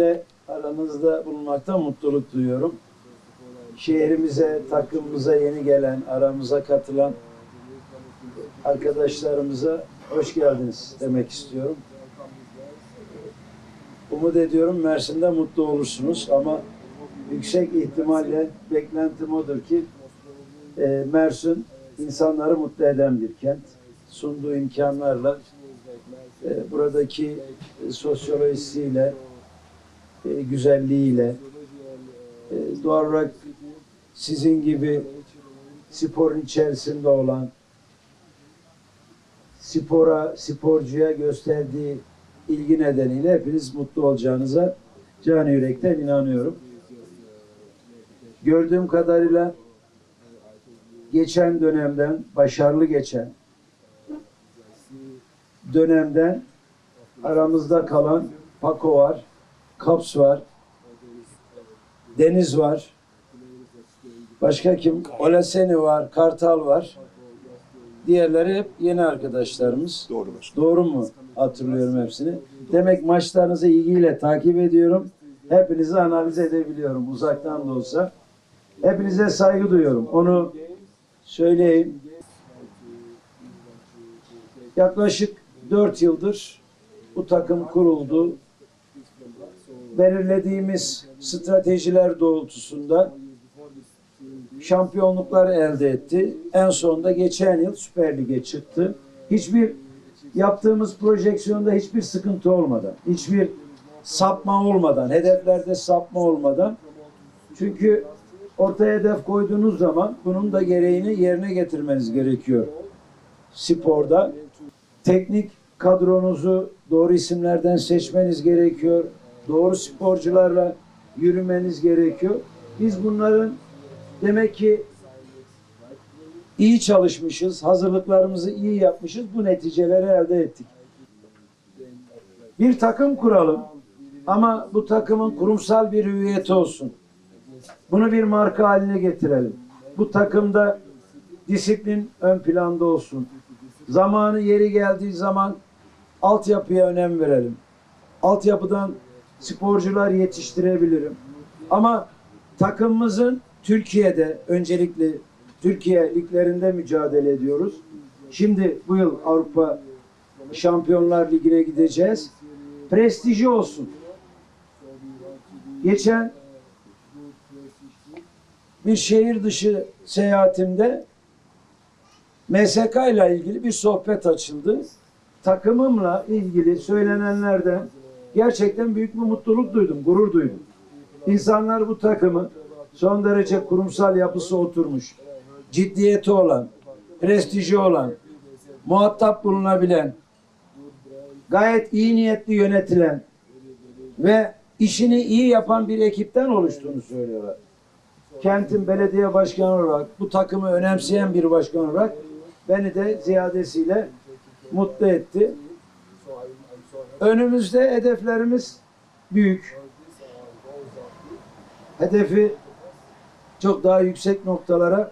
Öncelikle aranızda bulunmaktan mutluluk duyuyorum. Şehrimize, takımımıza yeni gelen, aramıza katılan arkadaşlarımıza hoş geldiniz demek istiyorum. Umut ediyorum Mersin'de mutlu olursunuz ama yüksek ihtimalle beklentim odur ki e, Mersin insanları mutlu eden bir kent. Sunduğu imkanlarla e, buradaki sosyolojisiyle, e, güzelliğiyle, e, doğal olarak sizin gibi sporun içerisinde olan, spora, sporcuya gösterdiği ilgi nedeniyle hepiniz mutlu olacağınıza canı yürekten inanıyorum. Gördüğüm kadarıyla geçen dönemden, başarılı geçen dönemden aramızda kalan Paco var, Kaps var, Deniz var, başka kim? Olaseni var, Kartal var. Diğerleri hep yeni arkadaşlarımız. Doğru başkanım. Doğru mu? Hatırlıyorum hepsini. Demek maçlarınızı ilgiyle takip ediyorum. Hepinizi analiz edebiliyorum uzaktan da olsa. Hepinize saygı duyuyorum. Onu söyleyeyim. Yaklaşık 4 yıldır bu takım kuruldu. Belirlediğimiz stratejiler doğrultusunda şampiyonluklar elde etti. En sonunda geçen yıl Süper Lig'e çıktı. Hiçbir yaptığımız projeksiyonda hiçbir sıkıntı olmadan, hiçbir sapma olmadan, hedeflerde sapma olmadan. Çünkü ortaya hedef koyduğunuz zaman bunun da gereğini yerine getirmeniz gerekiyor. Sporda teknik kadronuzu doğru isimlerden seçmeniz gerekiyor. Doğru sporcularla yürümeniz gerekiyor. Biz bunların demek ki iyi çalışmışız, hazırlıklarımızı iyi yapmışız, bu neticeleri elde ettik. Bir takım kuralım ama bu takımın kurumsal bir hüviyeti olsun. Bunu bir marka haline getirelim. Bu takımda disiplin ön planda olsun. Zamanı yeri geldiği zaman altyapıya önem verelim. Altyapıdan sporcular yetiştirebilirim. Ama takımımızın Türkiye'de öncelikle Türkiye liglerinde mücadele ediyoruz. Şimdi bu yıl Avrupa Şampiyonlar Ligi'ne gideceğiz. Prestiji olsun. Geçen bir şehir dışı seyahatimde MSK ile ilgili bir sohbet açıldı. Takımımla ilgili söylenenlerden gerçekten büyük bir mutluluk duydum, gurur duydum. İnsanlar bu takımı son derece kurumsal yapısı oturmuş, ciddiyeti olan, prestiji olan, muhatap bulunabilen, gayet iyi niyetli yönetilen ve işini iyi yapan bir ekipten oluştuğunu söylüyorlar. Kentin belediye başkanı olarak, bu takımı önemseyen bir başkan olarak beni de ziyadesiyle mutlu etti. Önümüzde hedeflerimiz büyük. Hedefi çok daha yüksek noktalara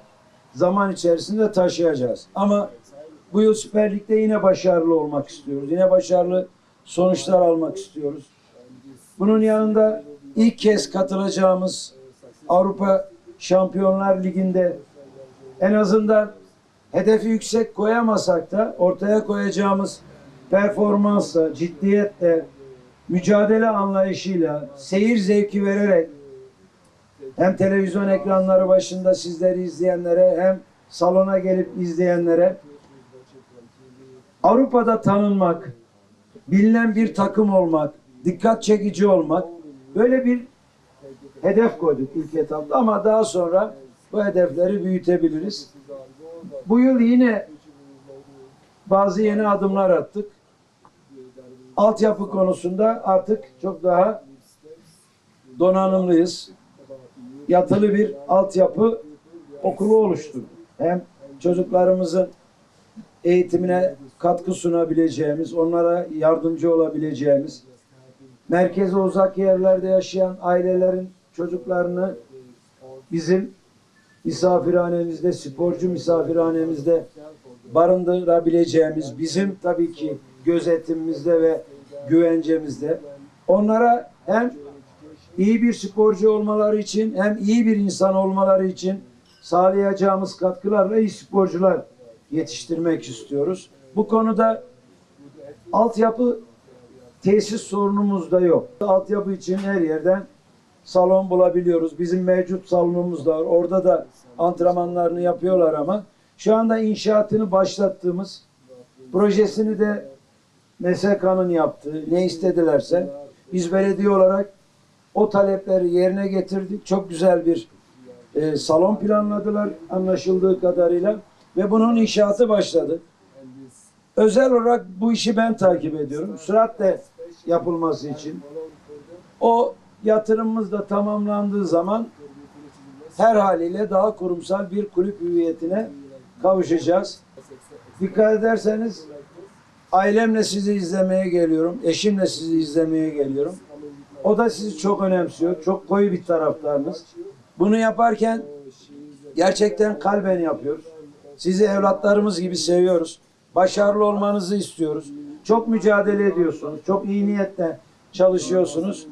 zaman içerisinde taşıyacağız. Ama bu yıl Süper Lig'de yine başarılı olmak istiyoruz. Yine başarılı sonuçlar almak istiyoruz. Bunun yanında ilk kez katılacağımız Avrupa Şampiyonlar Ligi'nde en azından hedefi yüksek koyamasak da ortaya koyacağımız performansla, ciddiyetle, mücadele anlayışıyla, seyir zevki vererek hem televizyon ekranları başında sizleri izleyenlere hem salona gelip izleyenlere Avrupa'da tanınmak, bilinen bir takım olmak, dikkat çekici olmak böyle bir hedef koyduk ilk etapta ama daha sonra bu hedefleri büyütebiliriz. Bu yıl yine bazı yeni adımlar attık. Altyapı konusunda artık çok daha donanımlıyız. Yatılı bir altyapı okulu oluşturduk. Hem çocuklarımızın eğitimine katkı sunabileceğimiz, onlara yardımcı olabileceğimiz, merkeze uzak yerlerde yaşayan ailelerin çocuklarını bizim misafirhanemizde, sporcu misafirhanemizde barındırabileceğimiz, bizim tabii ki gözetimimizde ve güvencemizde onlara hem iyi bir sporcu olmaları için hem iyi bir insan olmaları için sağlayacağımız katkılarla iyi sporcular yetiştirmek istiyoruz. Bu konuda altyapı tesis sorunumuz da yok. Altyapı için her yerden salon bulabiliyoruz. Bizim mevcut salonumuz da var. Orada da antrenmanlarını yapıyorlar ama şu anda inşaatını başlattığımız projesini de MSK'nın yaptığı ne istedilerse biz belediye olarak o talepleri yerine getirdik. Çok güzel bir e, salon planladılar anlaşıldığı kadarıyla ve bunun inşaatı başladı. Özel olarak bu işi ben takip ediyorum. Süratle yapılması için. O yatırımımız da tamamlandığı zaman her haliyle daha kurumsal bir kulüp hüviyetine kavuşacağız. Dikkat ederseniz ailemle sizi izlemeye geliyorum. Eşimle sizi izlemeye geliyorum. O da sizi çok önemsiyor. Çok koyu bir taraftarınız. Bunu yaparken gerçekten kalben yapıyoruz. Sizi evlatlarımız gibi seviyoruz. Başarılı olmanızı istiyoruz. Çok mücadele ediyorsunuz. Çok iyi niyetle çalışıyorsunuz.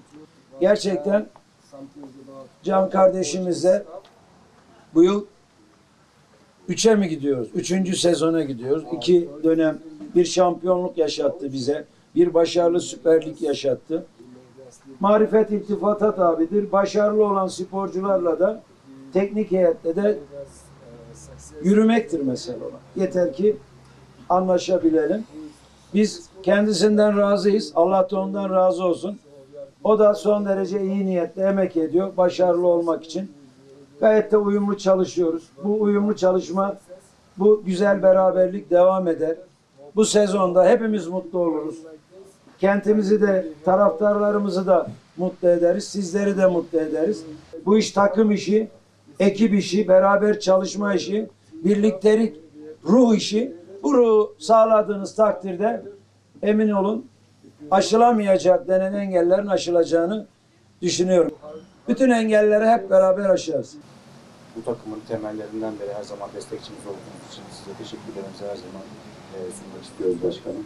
Gerçekten Can kardeşimizle bu yıl üçe mi gidiyoruz? Üçüncü sezona gidiyoruz. İki dönem bir şampiyonluk yaşattı bize. Bir başarılı Süper Lig yaşattı. Marifet iltifata tabidir. Başarılı olan sporcularla da teknik heyetle de yürümektir mesela olan. Yeter ki anlaşabilelim. Biz kendisinden razıyız. Allah da ondan razı olsun. O da son derece iyi niyetle emek ediyor. Başarılı olmak için. Gayet de uyumlu çalışıyoruz. Bu uyumlu çalışma, bu güzel beraberlik devam eder. Bu sezonda hepimiz mutlu oluruz. Kentimizi de, taraftarlarımızı da mutlu ederiz. Sizleri de mutlu ederiz. Bu iş takım işi, ekip işi, beraber çalışma işi, birliktelik, ruh işi. Bu ruhu sağladığınız takdirde emin olun aşılamayacak denen engellerin aşılacağını düşünüyorum. Bütün engelleri hep beraber aşarız. bu takımın temellerinden beri her zaman destekçimiz olduğunuz için size teşekkürlerimizi her zaman sunmak istiyoruz başkanım.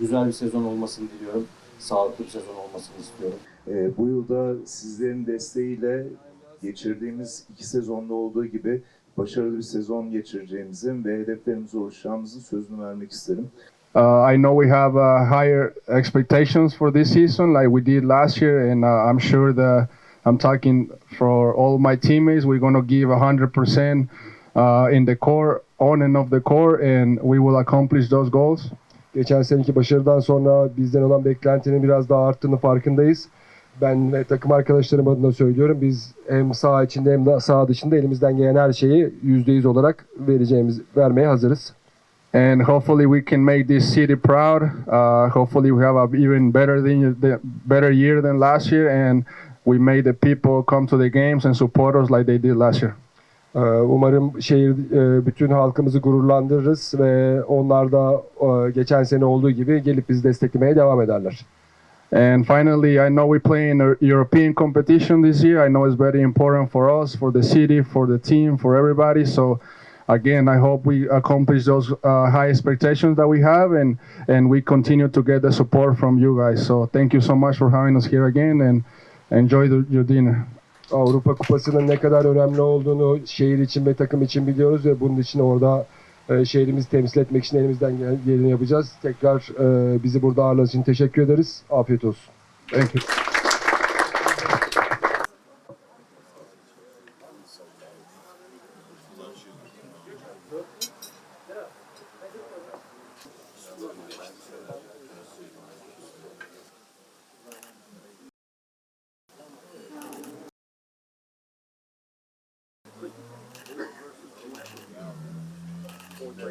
Güzel bir sezon olmasını diliyorum. Sağlıklı bir sezon olmasını istiyorum. Ee, bu yılda sizlerin desteğiyle geçirdiğimiz iki sezonda olduğu gibi başarılı bir sezon geçireceğimizin ve hedeflerimize ulaşacağımızın sözünü vermek isterim. Uh, I know we have uh, higher expectations for this season, like we did last year, and uh, I'm sure that I'm talking for all my teammates. We're going to give 100% uh, in the core, on and off the core, and we will accomplish those goals. Geçen seneki başarıdan sonra bizden olan beklentinin biraz daha arttığını farkındayız. Ben ve takım arkadaşlarım adına söylüyorum. Biz hem saha içinde hem de saha dışında elimizden gelen her şeyi %100 olarak vereceğimiz, vermeye hazırız. And hopefully we can make this city proud. Uh, hopefully we have a even better than better year than last year, and we made the people come to the games and support us like they did last year. Umarım şehir bütün halkımızı gururlandırırız ve onlar da geçen sene olduğu gibi gelip bizi desteklemeye devam ederler. And finally, I know we play in a European competition this year. I know it's very important for us, for the city, for the team, for everybody. So, again, I hope we accomplish those uh, high expectations that we have, and and we continue to get the support from you guys. So, thank you so much for having us here again, and enjoy the, your dinner. Avrupa Kupası'nın ne kadar önemli olduğunu şehir için ve takım için biliyoruz ve bunun için orada e, şehrimizi temsil etmek için elimizden gelen- geleni yapacağız. Tekrar e, bizi burada ağırladığınız için teşekkür ederiz. Afiyet olsun. Thank you.